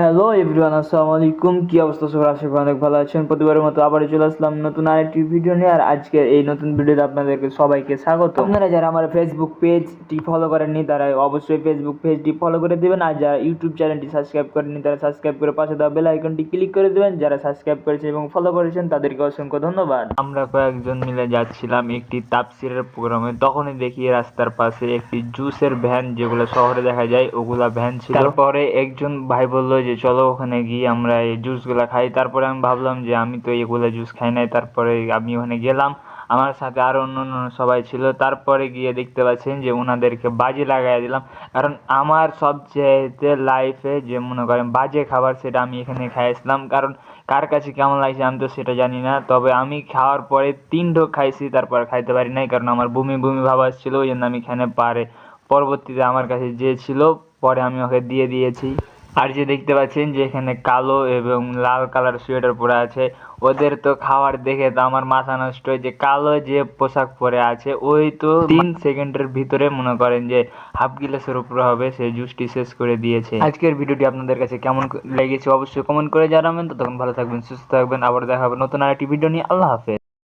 Hello everyone আসসালামু আলাইকুম। কি অবস্থা সবার? আশা করি অনেক ভালো আছেন। প্রতিবারের মতো আবারও চলে আসলাম নতুন আরেকটি ভিডিও নিয়ে। আর আজকে এই নতুন ভিডিওতে আপনাদেরকে সবাইকে স্বাগত। আপনারা যারা আমার ফেসবুক পেজটি ফলো করেননি, তারা অবশ্যই ফেসবুক পেজটি ফলো করে দিবেন। আর যারা ইউটিউব চ্যানেলটি সাবস্ক্রাইব করেননি, তারা সাবস্ক্রাইব করে পাশে দেওয়া বেল আইকনটি ক্লিক করে দেবেন। যারা সাবস্ক্রাইব করেছেন এবং ফলো করেছেন, তাদেরকে অসংখ্য ধন্যবাদ। আমরা কয়েকজন মিলে যাচ্ছিলাম একটি তাপসিরের প্রোগ্রামে। তখনই দেখি রাস্তার পাশে একটি জুসের ভ্যান যেগুলো শহরে দেখা যায়, ওগুলা ভ্যান ছিল। তারপরে একজন ভাই বলল যে চলো ওখানে গিয়ে আমরা এই জুসগুলা খাই। তারপরে আমি ভাবলাম যে আমি তো এগুলো জুস খাই নাই, তারপরে আমি ওখানে গেলাম। আমার সাথে আরও অন্য অন্য সবাই ছিল। তারপরে গিয়ে দেখতে পাচ্ছেন যে ওনাদেরকে বাজে লাগাই দিলাম। কারণ আমার সবচেয়ে লাইফে যে মনে করেন বাজে খাবার সেটা আমি এখানে খাইছিলাম। কারণ কার কাছে কেমন লাগছে আমি তো সেটা জানি না। তবে আমি খাওয়ার পরে তিন ঢোক খাইছি, তারপর খাইতে পারি নাই। কারণ আমার বমি বমি ভাব আসছিল, ওই জন্য আমি এখানে পারে পরবর্তীতে আমার কাছে যে ছিল, পরে আমি ওকে দিয়ে দিয়েছি। আর যে দেখতে পাচ্ছেন যে এখানে কালো এবং লাল কালার সোয়েটার পরে আছে ওদের তো খাওয়ার দেখে তো আমার মাথা নষ্ট যে কালো যে পোশাক পরে আছে ওই তো তিন সেকেন্ডের ভিতরে মনে করেন যে হাফ গিলাসের উপরে হবে সেই জুসটি শেষ করে দিয়েছে। আজকের ভিডিওটি আপনাদের কাছে কেমন লেগেছে অবশ্যই কমেন্ট করে জানাবেন। তো তখন ভালো থাকবেন সুস্থ থাকবেন আবার দেখা হবে নতুন আরেকটি ভিডিও নিয়ে। আল্লাহ হাফেজ।